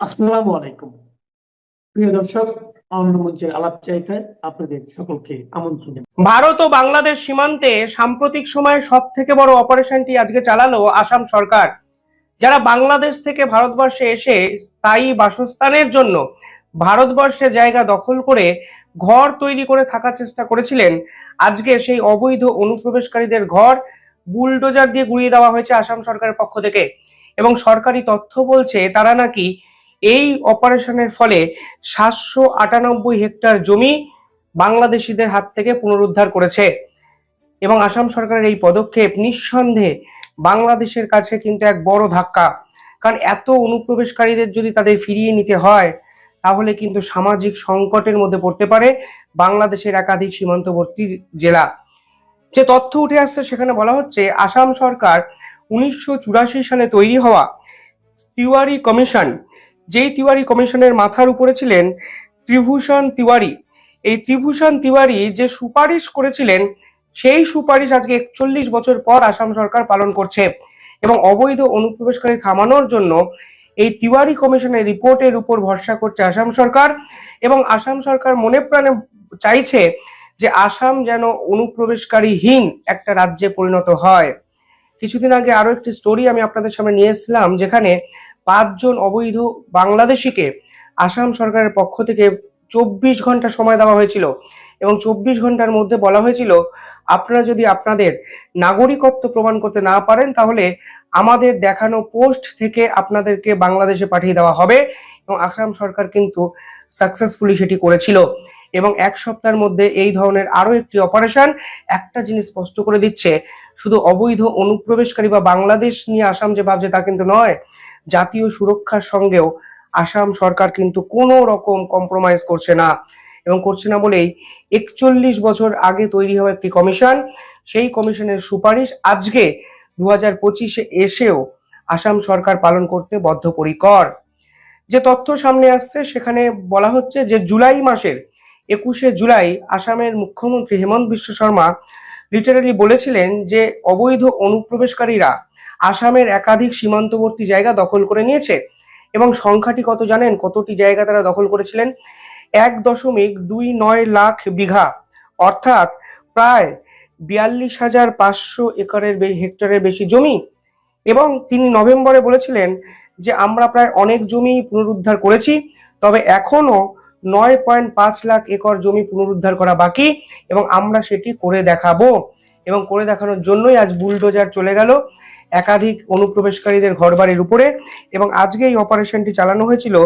আসসালামু আলাইকুম। প্রিয় দর্শক ভারত ও বাংলাদেশ সীমান্তে সাম্প্রতিক সময়ে সব থেকে বড় অপারেশনটি আজকে চালালো আসাম সরকার, যারা বাংলাদেশ থেকে ভারতবর্ষে এসে স্থায়ী বাসস্থানের জন্য ভারতবর্ষে জায়গা দখল করে ঘর তৈরি করে থাকার চেষ্টা করেছিলেন। আজকে সেই অবৈধ অনুপ্রবেশকারীদের ঘর বুলডোজার দিয়ে গুড়িয়ে দেওয়া হয়েছে আসাম সরকারের পক্ষ থেকে এবং সরকারি তথ্য বলছে তারা নাকি এই অপারেশনের ফলে সাতশো আটানব্বই হেক্টর জমি বাংলাদেশিদের হাত থেকে পুনরুদ্ধার করেছে। এবং আসাম সরকারের এই পদক্ষেপ নিঃসন্দেহে বাংলাদেশের কাছে কিন্তু এক বড় ধাক্কা। কারণ এত অনুপ্রবেশকারীদের যদি তাদের ফিরিয়ে নিতে হয়, তাহলে কিন্তু সামাজিক সংকটের মধ্যে পড়তে পারে বাংলাদেশের একাধিক সীমান্তবর্তী জেলা। যে তথ্য উঠে আসছে সেখানে বলা হচ্ছে, আসাম সরকার উনিশশো চুরাশি সালে তৈরি হওয়া তিওয়ারি কমিশন যেই তিওয়ারি কমিশনের মাথার উপরে ছিলেন ত্রিভূষণ তিওয়ারি। এই ত্রিভূষণ তিওয়ারি যে সুপারিশ করেছিলেন, সেই সুপারিশ আজকে একচল্লিশ বছর পর আসাম সরকার পালন করছে এবং অবৈধ অনুপ্রবেশকারী থামানোর জন্য এই তিওয়ারি কমিশনের রিপোর্টের উপর ভরসা করছে আসাম সরকার এবং আসাম সরকার মনে প্রাণে চাইছে যে আসাম যেন অনুপ্রবেশকারীহীন একটা রাজ্যে পরিণত হয়। কিছুদিন আগে আরও একটি স্টোরি আমি আপনাদের সামনে নিয়ে এসেছিলাম, যেখানে পাঁচজন অবৈধ বাংলাদেশিকে আসাম সরকারের পক্ষ থেকে চব্বিশ ঘণ্টা সময় দেওয়া হয়েছিল। এবং চব্বিশ ঘণ্টার মধ্যে বলা হয়েছিল, আপনারা যদি আপনাদের নাগরিকত্ব প্রমাণ করতে না পারেন, তাহলে আমাদের দেখানো পোস্ট থেকে আপনাদেরকে বাংলাদেশে পাঠিয়ে দেওয়া হবে। এবং আসাম সরকার কিন্তু সাকসেসফুলি সেটি করেছিল। এবং এক সপ্তাহের মধ্যে এই ধরনের আরও একটি অপারেশন একটা জিনিস স্পষ্ট করে দিচ্ছে, শুধু অবৈধ অনুপ্রবেশকারী বা বাংলাদেশ নিয়ে আসাম যে ভাবছে তা কিন্তু নয়। জাতীয় সুরক্ষার সঙ্গেও আসাম সরকার কিন্তু কোনো রকম কম্প্রোমাইজ করছে না এবং করছে না বলেই একচল্লিশ বছর আগে তৈরি হওয়া একটি কমিশন সেই কমিশনের সুপারিশ আজকে দু হাজার পঁচিশে এসেও আসাম সরকার পালন করতে বদ্ধপরিকর। যে তথ্য সামনে আসছে, সেখানে বলা হচ্ছে যে জুলাই মাসের একুশে জুলাই আসামের মুখ্যমন্ত্রী হেমন্ত বিশ্ব শর্মা লিটারালি বলেছিলেন যে অবৈধ অনুপ্রবেশকারীরা আসামের একাধিক সীমান্তবর্তী জায়গা দখল করে নিয়েছে এবং সংখ্যাটি কত জানেন? কতটি জায়গা তারা দখল করেছিলেন? এক দশমিক দুই নয় লাখ বিঘা। অর্থাৎ প্রায় বিয়াল্লিশ হাজার পাঁচশো একরের হেক্টরের বেশি জমি। এবং তিনি নভেম্বরে বলেছিলেন যে, আমরা প্রায় অনেক জমি পুনরুদ্ধার করেছি, তবে এখনও নয় পয়েন্ট পাঁচ লাখ একর জমি পুনরুদ্ধার করা বাকি এবং আমরা সেটি করে দেখাবো। এবং করে দেখানোর জন্যই আজ বুলডোজার চলে গেল। একাধিক অনুপ্রবেশকারীদের ঘরবাড়ির উপরে এবং আজকে এই অপারেশনটি চালানো হয়েছিল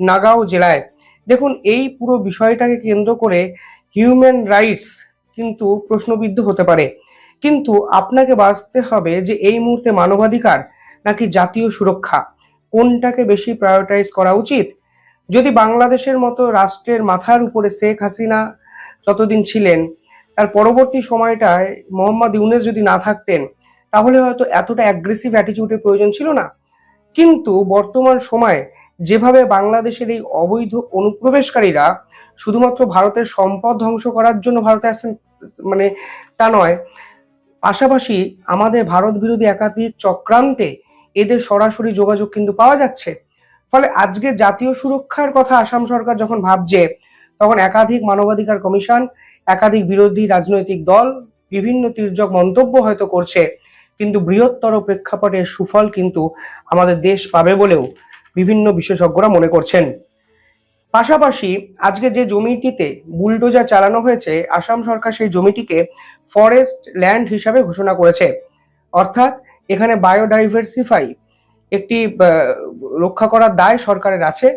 নাগাঁও জেলায়। দেখুন, এই পুরো বিষয়টাকে কেন্দ্র করে হিউম্যান রাইটস কিন্তু প্রশ্নবিদ্ধ হতে পারে। কিন্তু আপনাকে বাঁচতে হবে যে এই মুহূর্তে মানবাধিকার নাকি জাতীয় সুরক্ষা, কোনটাকে বেশি প্রায়োরিটাইজ করা উচিত? যদি বাংলাদেশের মতো রাষ্ট্রের মাথার উপরে শেখ হাসিনা যতদিন ছিলেন, তার পরবর্তী সময়টায় মোহাম্মদ ইউনেস যদি না থাকতেন তাহলে হয়তো এতটা অ্যাগ্রেসিভ অ্যাটিটিউডের প্রয়োজন ছিল না। কিন্তু বর্তমান সময়ে যেভাবে বাংলাদেশের এই অবৈধ অনুপ্রবেশকারীরা শুধুমাত্র ভারতের সম্পদ ধ্বংস করার জন্য ভারতে আসছেন মানে তা নয়, পাশাপাশি আমাদের ভারত বিরোধী একাধিক চক্রান্তে এদের সরাসরি যোগাযোগ কিন্তু পাওয়া যাচ্ছে। ফলে আজকে জাতীয় সুরক্ষার কথা আসাম সরকার যখন ভাবছে, তখন একাধিক মানবাধিকার কমিশন, একাধিক বিরোধী রাজনৈতিক দল, বিভিন্ন তির্যক মন্তব্য হয়তো করছে। কিন্তু বৃহত্তর প্রেক্ষাপটে সুফল কিন্তু আমাদের দেশ পাবে বলেও বিভিন্ন বিশেষজ্ঞরা মনে করছেন। পাশাপাশি আজকে যে জমিটিতে বুলডোজার চালানো হয়েছে, আসাম সরকার সেই জমিটিকে ফরেস্ট ল্যান্ড হিসাবে ঘোষণা করেছে। অর্থাৎ এখানে বায়োডাইভার্সিফাই একটি রক্ষা করার দায় সরকারের আছে।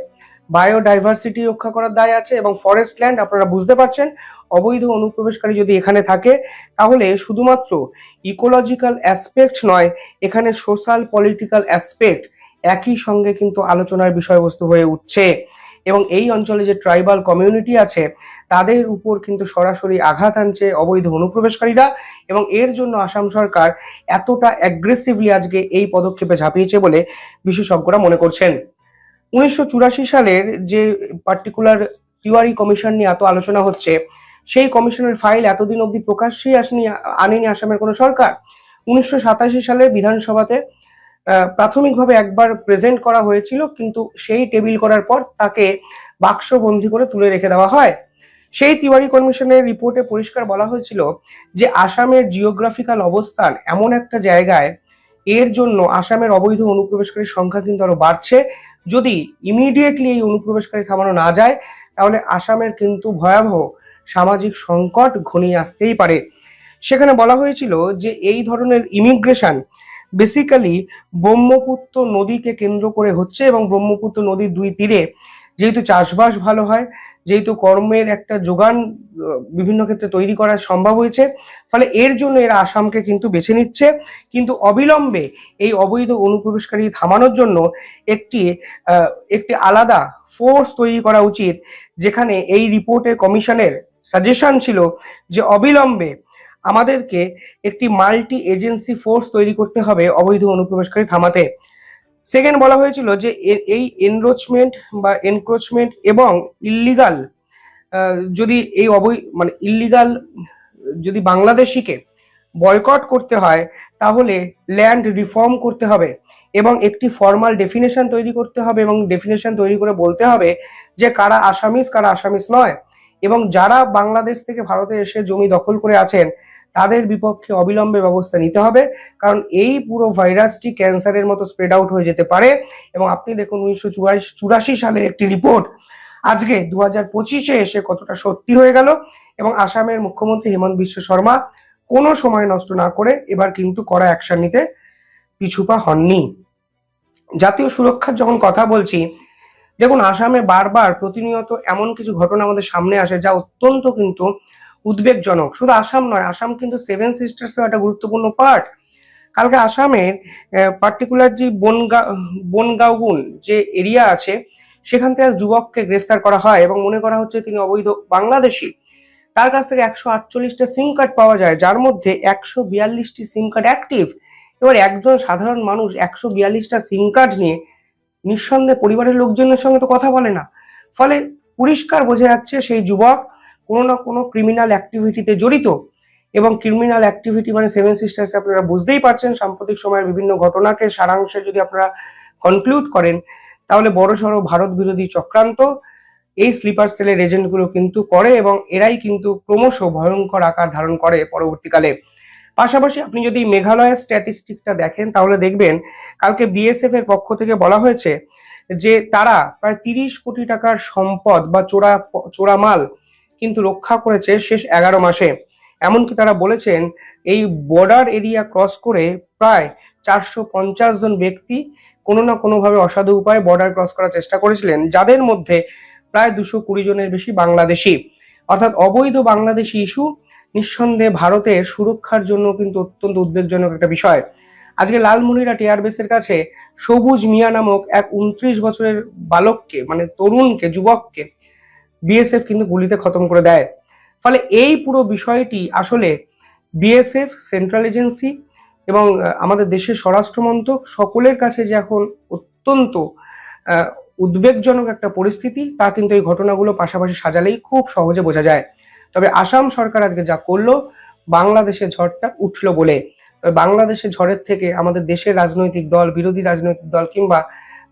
বায়োডাইভার্সিটি রক্ষা করার দায় আছে এবং ফরেস্ট ল্যান্ড আপনারা বুঝতে পারছেন, অবৈধ অনুপ্রবেশকারী যদি এখানে থাকে, তাহলে শুধুমাত্র ইকোলজিক্যাল অ্যাসপেক্ট নয়, এখানে সোশ্যাল পলিটিক্যাল অ্যাসপেক্ট একই সঙ্গে কিন্তু আলোচনার বিষয়বস্তু হয়ে উঠছে। এবং এই অঞ্চলে যে ট্রাইবাল কমিউনিটি আছে, তাদের উপর কিন্তু সরাসরি আঘাত আনছে অবৈধ অনুপ্রবেশকারীরা এবং এর জন্য আসাম সরকার এতটা অ্যাগ্রেসিভলি আজকে এই পদক্ষেপে ঝাঁপিয়েছে বলে বিশেষজ্ঞরা মনে করছেন। উনিশশো চুরাশি সালের যে পার্টিকুলার তিওয়ারি কমিশন নিয়ে এত আলোচনা হচ্ছে, সেই কমিশনের ফাইল এতদিন অবধি প্রকাশ্যেই আসেনি, আনেনি আসামের কোনো সরকার। উনিশশো সাতাশি সালে বিধানসভাতে প্রাথমিকভাবে একবার প্রেজেন্ট করা হয়েছিল, কিন্তু সেই টেবিল করার পর তাকে বাক্সবন্দি করে তুলে রেখে দেওয়া হয়। সেই তিওয়ারি কমিশনের রিপোর্টে পরিষ্কার বলা হয়েছিল যে আসামের জিওগ্রাফিক্যাল অবস্থান এমন একটা জায়গায়, এর জন্য আসামের অবৈধ অনুপ্রবেশকারীর সংখ্যা কিন্তু আরও বাড়ছে। যদি ইমিডিয়েটলি এই অনুপ্রবেশকারী থামানো না যায়, তাহলে আসামের কিন্তু ভয়াবহ সামাজিক সংকট ঘনিয়ে আসতেই পারে। সেখানে বলা হয়েছিল যে এই ধরনের ইমিগ্রেশন বেসিক্যালি ব্রহ্মপুত্র নদীকে কেন্দ্র করে হচ্ছে এবং ব্রহ্মপুত্র নদীর দুই তীরে যেহেতু চাষবাস ভালো হয়, যেহেতু কর্মের একটা যোগান বিভিন্ন ক্ষেত্রে তৈরি করা সম্ভব হয়েছে, ফলে এর জন্য এরা আসামকে কিন্তু বেছে নিচ্ছে। কিন্তু অবিলম্বে এই অবৈধ অনুপ্রবেশকারী থামানোর জন্য একটি একটি আলাদা ফোর্স তৈরি করা উচিত, যেখানে এই রিপোর্টে কমিশনের সাজেশন ছিল যে অবিলম্বে আমাদেরকে একটি মাল্টি এজেন্সি ফোর্স তৈরি করতে হবে অবৈধ অনুপ্রবেশকারী থামাতে। সেকেন্ড বলা হয়েছিল যে এই এনরোচমেন্ট বা এনক্রোচমেন্ট এবং ইল্লিগাল যদি এই অবৈ মানে ইল্লিগাল যদি বাংলাদেশিকে বয়কট করতে হয়, তাহলে ল্যান্ড রিফর্ম করতে হবে এবং একটি ফর্মাল ডেফিনেশন তৈরি করতে হবে এবং ডেফিনেশন তৈরি করে বলতে হবে যে কারা আসামিস কারা আসামিস নয়। এবং যারা বাংলাদেশ থেকে ভারতে এসে জমি দখল করে আছেন তাদের বিপক্ষে অবিলম্বে ব্যবস্থা নিতে হবে, কারণ এই পুরো ভাইরাসটি ক্যান্সারের মতো স্প্রেড আউট হয়ে যেতে পারে। এবং আপনি দেখুন উনিশশো চুরাশি সালের একটি রিপোর্ট আজকে দু হাজার পঁচিশে এসে কতটা সত্যি হয়ে গেল এবং আসামের মুখ্যমন্ত্রী হেমন্ত বিশ্ব শর্মা কোনো সময় নষ্ট না করে এবার কিন্তু কড়া অ্যাকশন নিতে পিছুপা হননি। জাতীয় সুরক্ষার যখন কথা বলছি, দেখুন আসামে বারবার প্রতিনিয়ত এমন কিছু ঘটনা আমাদের সামনে আসে যা অত্যন্ত কিন্তু উদ্বেগজনক। শুধু আসাম নয়, আসাম কিন্তু সেভেন সিস্টার্স একটা গুরুত্বপূর্ণ পার্ট কালকে আসামের পার্টিকুলার যে বনগা বনগাঁওগুন যে এরিয়া আছে, সেখান থেকে যুবককে গ্রেফতার করা হয় এবং মনে করা হচ্ছে তিনি অবৈধ বাংলাদেশি। তার কাছ থেকে একশো আটচল্লিশটা সিম কার্ড পাওয়া যায়, যার মধ্যে একশো বিয়াল্লিশটি সিম কার্ড অ্যাক্টিভ এবার একজন সাধারণ মানুষ একশো বিয়াল্লিশটা সিম কার্ড নিয়ে নিঃসন্দেহে পরিবারের লোকজনের সঙ্গে তো কথা বলে না। ফলে পরিষ্কার বোঝা যাচ্ছে সেই যুবক কোনো না কোনো ক্রিমিনাল অ্যাক্টিভিটিতে জড়িত। এবং ক্রিমিনাল অ্যাক্টিভিটি মানে সেভেন সিস্টার্স আপনারা বুঝতেই পারছেন, সাম্প্রতিক সময়ের বিভিন্ন ঘটনাকে সারাংশে যদি আপনারা কনক্লুড করেন, তাহলে বড়সড় ভারত বিরোধী চক্রান্ত এই স্লিপার সেলের এজেন্টগুলো কিন্তু করে এবং এরাই কিন্তু ক্রমশ ভয়ঙ্কর আকার ধারণ করে পরবর্তীকালে। পাশাপাশি আপনি যদি মেঘালয়ের স্ট্যাটিস্টিকটা দেখেন, তাহলে দেখবেন কালকে বিএসএফ এর পক্ষ থেকে বলা হয়েছে যে তারা প্রায় তিরিশ কোটি টাকার সম্পদ বা চোরা চোরা মাল কিন্তু রক্ষা করেছে শেষ এগারো মাসে। এমনকি তারা বলেছেন, এই বর্ডার এরিয়া ক্রস করে প্রায় চারশো পঞ্চাশ জন ব্যক্তি কোনো না কোনোভাবে অসাধু উপায়ে বর্ডার ক্রস করার চেষ্টা করেছিলেন, যাদের মধ্যে প্রায় দুশো কুড়ি জনের বেশি বাংলাদেশি। অর্থাৎ অবৈধ বাংলাদেশি ইস্যু নিঃসন্দেহে ভারতের সুরক্ষার জন্য কিন্তু অত্যন্ত উদ্বেগজনক একটা বিষয়। আজকে লালমনিরা টিয়ারবেসের কাছে সবুজ মিয়া নামক এক উনত্রিশ বছরের বালককে মানে তরুণকে, যুবককে বিএসএফ কিন্তু গুলিতে খতম করে দেয়। ফলে এই পুরো বিষয়টি আসলে বিএসএফ সেন্ট্রাল এজেন্সি এবং আমাদের দেশের স্বরাষ্ট্র মন্ত্রক সকলের কাছে যে এখন অত্যন্ত উদ্বেগজনক একটা পরিস্থিতি, তা কিন্তু এই ঘটনাগুলো পাশাপাশি সাজালেই খুব সহজে বোঝা যায়। তবে আসাম সরকার আজকে যা করল, বাংলাদেশের ঝড়টা উঠল বলে। তবে বাংলাদেশের ঝড়ের থেকে আমাদের দেশের রাজনৈতিক দল, বিরোধী রাজনৈতিক দল কিংবা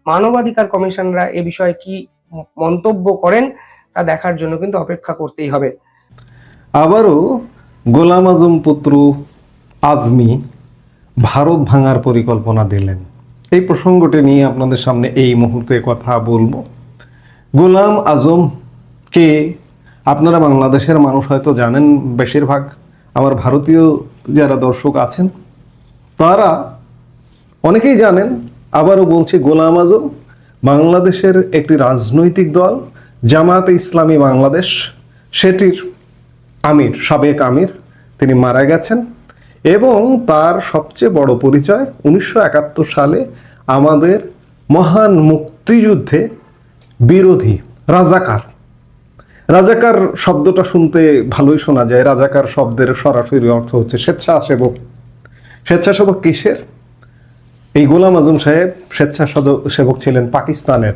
মানবাধিকার কমিশনরা এ বিষয়ে কি মন্তব্য করেন তা দেখার জন্য কিন্তু অপেক্ষা করতেই হবে। আবারও গোলাম আজম পুত্র আজমি ভারত ভাঙার পরিকল্পনা দিলেন। এই প্রসঙ্গটি নিয়ে আপনাদের সামনে এই মুহূর্তে কথা বলব। গোলাম আজম কে আপনারা বাংলাদেশের মানুষ হয়তো জানেন বেশিরভাগ, আমার ভারতীয় যারা দর্শক আছেন, তারা অনেকেই জানেন, আবারও বলছি গোলাম আজম বাংলাদেশের একটি রাজনৈতিক দল জামাতে ইসলামী বাংলাদেশ, সেটির আমির, সাবেক আমির, তিনি মারা গেছেন এবং তার সবচেয়ে বড় পরিচয় উনিশশো একাত্তর সালে আমাদের মহান মুক্তিযুদ্ধে বিরোধী রাজাকার। রাজাকার শব্দটা শুনতে ভালোই শোনা যায়। রাজাকার শব্দের সরাসরি অর্থ হচ্ছে স্বেচ্ছাসেবক। স্বেচ্ছাসেবক কিসের? এই গোলাম আজম সাহেব স্বেচ্ছাসেবক ছিলেন পাকিস্তানের।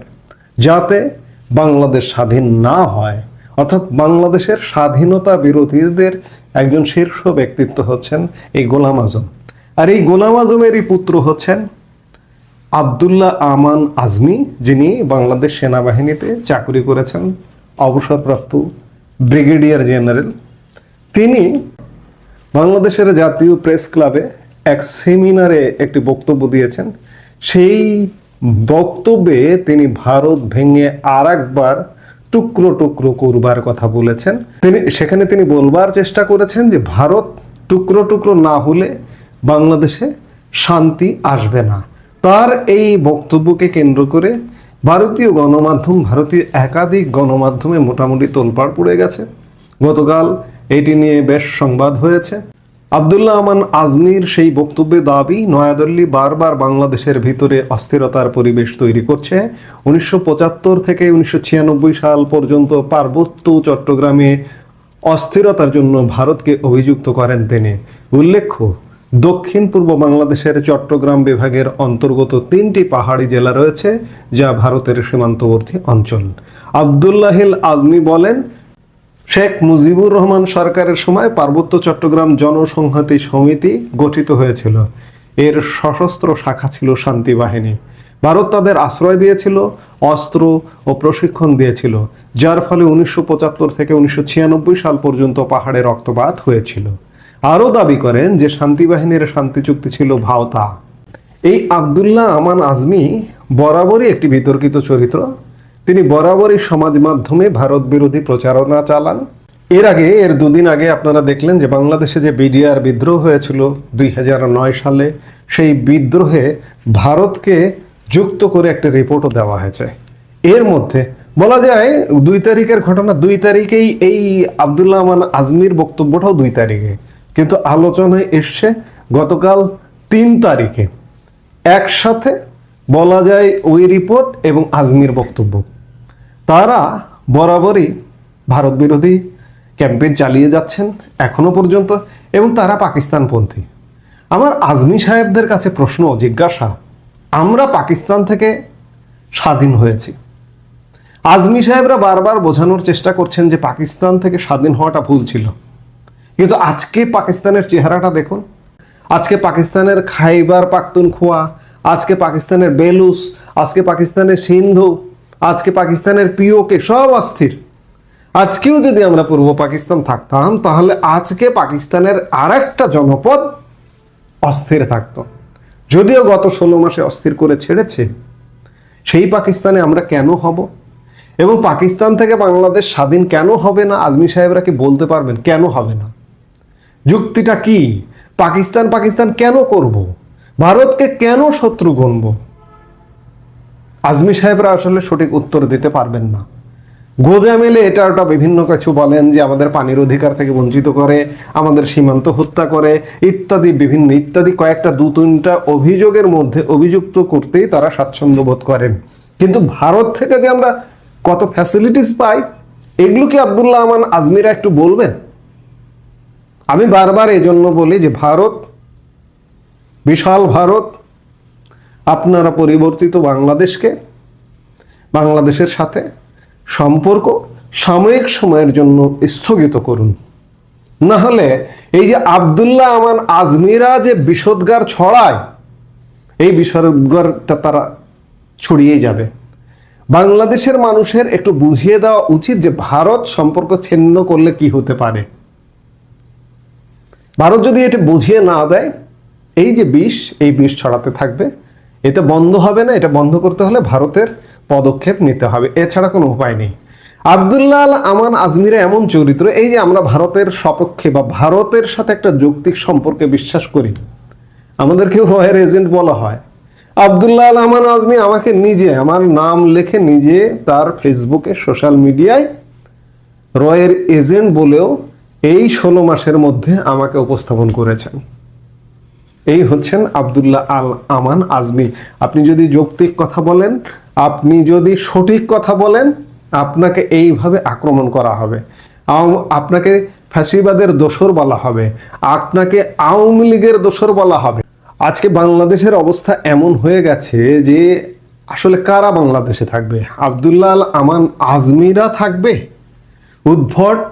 যাতে বাংলাদেশ স্বাধীন না হয়, অর্থাৎ বাংলাদেশের স্বাধীনতা বিরোধীদের একজন শীর্ষ ব্যক্তিত্ব হচ্ছেন এই গোলাম আজম। আর এই গোলাম আজমেরই পুত্র হচ্ছেন আবদুল্লাহ আমান আজমি, যিনি বাংলাদেশ সেনাবাহিনীতে চাকরি করেছেন, অবসরপ্রাপ্ত ব্রিগেডিয়ার জেনারেল। তিনি বাংলাদেশের জাতীয় প্রেস ক্লাবে এক সেমিনারে একটি বক্তব্য দিয়েছেন। সেই বক্তব্যে তিনি ভারত ভেঙে আর একবার টুকরো টুকরো করবার কথা বলেছেন। তিনি, সেখানে তিনি বলবার চেষ্টা করেছেন যে ভারত টুকরো টুকরো না হলে বাংলাদেশে শান্তি আসবে না। তার এই বক্তব্যকে কেন্দ্র করে ভারতীয় গণমাধ্যম, ভারতীয় একাধিক গণমাধ্যমে মোটামুটি তোলপাড় পড়ে গেছে। গতকাল এটি নিয়ে বেশ সংবাদ হয়েছে। আবদুল্লাহ আমান আজমির সেই বক্তব্যে দাবি, নয়াদিল্লি বারবার বাংলাদেশের ভিতরে অস্থিরতার পরিবেশ তৈরি করছে। উনিশশো পঁচাত্তর থেকে উনিশশো ছিয়ানব্বই সাল পর্যন্ত পার্বত্য চট্টগ্রামে অস্থিরতার জন্য ভারতকে অভিযুক্ত করেন তিনি। উল্লেখ্য, দক্ষিণ পূর্ব বাংলাদেশের চট্টগ্রাম বিভাগের অন্তর্গত তিনটি পাহাড়ি জেলা রয়েছে, যা ভারতের সীমান্তবর্তী অঞ্চল। আবদুল্লাহিল আজমি বলেন শেখ মুজিবুর রহমান সরকারের সময় পার্বত্য চট্টগ্রাম জনসংহতি সমিতি গঠিত হয়েছিল। এর সশস্ত্র শাখা ছিল শান্তি বাহিনী। ভারত তাদের আশ্রয় দিয়েছিল, অস্ত্র ও প্রশিক্ষণ দিয়েছিল, যার ফলে উনিশশো পঁচাত্তর থেকে উনিশশো ছিয়ানব্বই সাল পর্যন্ত পাহাড়ে রক্তপাত হয়েছিল। আরও দাবি করেন যে শান্তি বাহিনীর শান্তি চুক্তি ছিল ভাওতা। এই আবদুল্লাহ আমান আজমি বরাবরই একটি বিতর্কিত চরিত্র তিনি বরাবরই সমাজ মাধ্যমে ভারত বিরোধী প্রচারণা চালান। এর আগে, এর দুদিন আগে আপনারা দেখলেন যে বাংলাদেশে যে বিডিআর বিদ্রোহ হয়েছিল দুই হাজার নয় সালে, সেই বিদ্রোহে ভারতকে যুক্ত করে একটা রিপোর্টও দেওয়া হয়েছে। এর মধ্যে বলা যায়, দুই তারিখের ঘটনা, দুই তারিখেই এই আবদুল্লাহ আমান আজমির বক্তব্যটাও দুই তারিখে। কিন্তু আলোচনায় এসছে গতকাল তিন তারিখে। একসাথে বলা যায় ওই রিপোর্ট এবং আজমির বক্তব্য। তারা বরাবরই ভারত বিরোধী ক্যাম্পেইন চালিয়ে যাচ্ছেন এখনও পর্যন্ত এবং তারা পাকিস্তানপন্থী। আমার আজমি সাহেবদের কাছে প্রশ্ন জিজ্ঞাসা, আমরা পাকিস্তান থেকে স্বাধীন হয়েছি। আজমি সাহেবরা বারবার বোঝানোর চেষ্টা করছেন যে পাকিস্তান থেকে স্বাধীন হওয়াটা ভুল ছিল। কিন্তু আজকে পাকিস্তানের চেহারাটা দেখুন। আজকে পাকিস্তানের খাইবার পাখতুনখোয়া, আজকে পাকিস্তানের বেলুস আজকে পাকিস্তানের সিন্ধু আজকে পাকিস্তানের পিওকে সব অস্থির। আজকেও যদি আমরা পূর্ব পাকিস্তান থাকতাম, তাহলে আজকে পাকিস্তানের আর একটা জনপদ অস্থির থাকতো। যদিও গত ষোলো মাসে অস্থির করে ছেড়েছে, সেই পাকিস্তানে আমরা কেন হব? এবং পাকিস্তান থেকে বাংলাদেশ স্বাধীন কেন হবে না? আজমি সাহেবরা কি বলতে পারবেন? কেন হবে না? যুক্তিটা কি? পাকিস্তান পাকিস্তান কেন করব? ভারতকে কেন শত্রু গণব আজমি সাহেবরা আসলে সঠিক উত্তর দিতে পারবেন না। গোজা মেলে এটা ওটা বিভিন্ন কিছু বলেন যে আমাদের পানির অধিকার থেকে বঞ্চিত করে, আমাদের সীমান্ত হত্যা করে, ইত্যাদি, বিভিন্ন ইত্যাদি কয়েকটা দু তিনটা অভিযোগের মধ্যে অভিযুক্ত করতেই তারা স্বাচ্ছন্দ্য বোধ করেন। কিন্তু ভারত থেকে যে আমরা কত ফ্যাসিলিটিস পাই, এগুলো কি আবদুল্লাহ আমান আজমিরা একটু বলবেন? আমি বারবার এই জন্য বলি যে ভারত, বিশাল ভারত আপনারা পরিবর্তিত বাংলাদেশকে, বাংলাদেশের সাথে সম্পর্ক সাময়িক সময়ের জন্য স্থগিত করুন। না হলে এই যে আবদুল্লাহ আমান আজমিরা যে বিষোদ্গার ছড়ায়, এই বিষোদ্গারটা তারা ছড়িয়ে যাবে। বাংলাদেশের মানুষের একটু বুঝিয়ে দেওয়া উচিত যে ভারত সম্পর্ক ছিন্ন করলে কি হতে পারে। ভারত যদি এটা বুঝিয়ে না দেয়, এই যে বিষ, এই বিষ ছড়াতে থাকবে। এতে বন্ধ হবে না, এটা বন্ধ করতে হলে ভারতের পদক্ষেপ নিতে হবে, এছাড়া কোনো উপায় নেই। আবদুল্লাহ আল আমান আজমিরা এমন চরিত্র, এই যে আমরা ভারতের সপক্ষে বা ভারতের সাথে একটা যৌক্তিক সম্পর্কে বিশ্বাস করি আমাদেরকে রয়ের এজেন্ট বলা হয়। আবদুল্লাহ আল আমান আজমি আমাকে নিজে, আমার নাম লেখে নিজে তার ফেসবুকে, সোশ্যাল মিডিয়ায় রয়ের এজেন্ট বলেও এই ষোলো মাসের মধ্যে আমাকে উপস্থাপন করেছেন। এই হচ্ছেন আবদুল্লাহ আল আমান আজমি। আপনি যদি যৌক্তিক কথা বলেন, আপনি যদি সঠিক কথা বলেন, আপনাকে এইভাবে আক্রমণ করা হবে। আপনাকে ফ্যাসিবাদের দোসর বলা হবে। আপনাকে আওয়ামী লীগের দোসর বলা হবে। আজকে বাংলাদেশের অবস্থা এমন হয়ে গেছে যে, আসলে কারা বাংলাদেশে থাকবে? আবদুল্লাহ আল আমান আজমিরা থাকবে? উদ্ভট,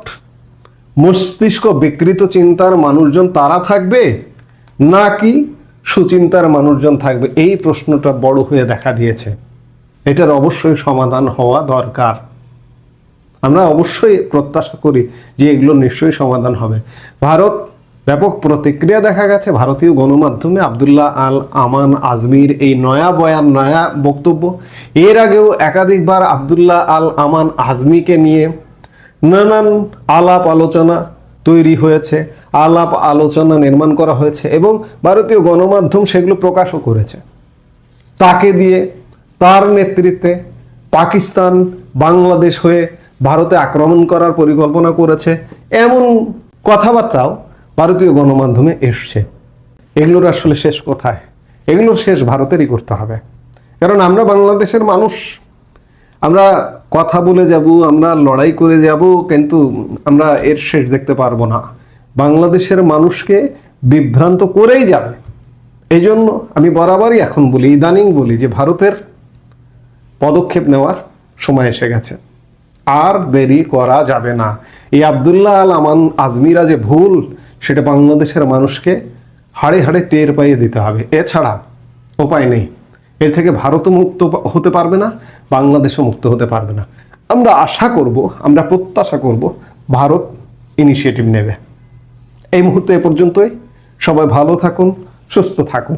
মস্তিষ্ক বিকৃত চিন্তার মানুষজন তারা থাকবে? নাকি সুচিন্তার মানুষজন থাকবে? এই প্রশ্নটা বড় হয়ে দেখা দিয়েছে। এটার অবশ্যই সমাধান হওয়া দরকার। আমরা অবশ্যই প্রত্যাশা করি যে এগুলো নিশ্চয়ই সমাধান হবে। ভারত ব্যাপক প্রতিক্রিয়া দেখা গেছে। ভারতীয় গণমাধ্যমে আবদুল্লাহ আল আমান আজমির এই নয়া বয়ান, নয়া বক্তব্য। এর আগেও একাধিকবার আবদুল্লাহ আল আমান আজমিকে নিয়ে নানান আলাপ আলোচনা তৈরি হয়েছে, আলাপ আলোচনা নির্মাণ করা হয়েছে এবং ভারতীয় গণমাধ্যম সেগুলো প্রকাশও করেছে। তাকে দিয়ে তার নেতৃত্বে পাকিস্তান, বাংলাদেশ হয়ে ভারতে আক্রমণ করার পরিকল্পনা করেছে। এমন কথাবার্তাও ভারতীয় গণমাধ্যমে এসছে। এগুলোর আসলে শেষ কোথায়? এগুলোর শেষ ভারতেরই করতে হবে। কারণ আমরা বাংলাদেশের মানুষ আমরা কথা বলে যাব, আমরা লড়াই করে যাব, কিন্তু আমরা এর শেষ দেখতে পারব না। বাংলাদেশের মানুষকে বিভ্রান্ত করেই যাবে। এই জন্য আমি বরাবরই এখন বলি, ইদানিং বলি যে ভারতের পদক্ষেপ নেওয়ার সময় এসে গেছে। আর দেরি করা যাবে না। এই আবদুল্লাহ আল আমান আজমিরা যে ভুল, সেটা বাংলাদেশের মানুষকে হাড়ে হাড়ে টের পাইয়ে দিতে হবে। এছাড়া উপায় নেই। এর থেকে ভারতও মুক্ত হতে পারবে না, বাংলাদেশও মুক্ত হতে পারবে না। আমরা আশা করব, আমরা প্রত্যাশা করব, ভারত ইনিশিয়েটিভ নেবে। এই মুহূর্তে এ পর্যন্তই। সবাই ভালো থাকুন, সুস্থ থাকুন।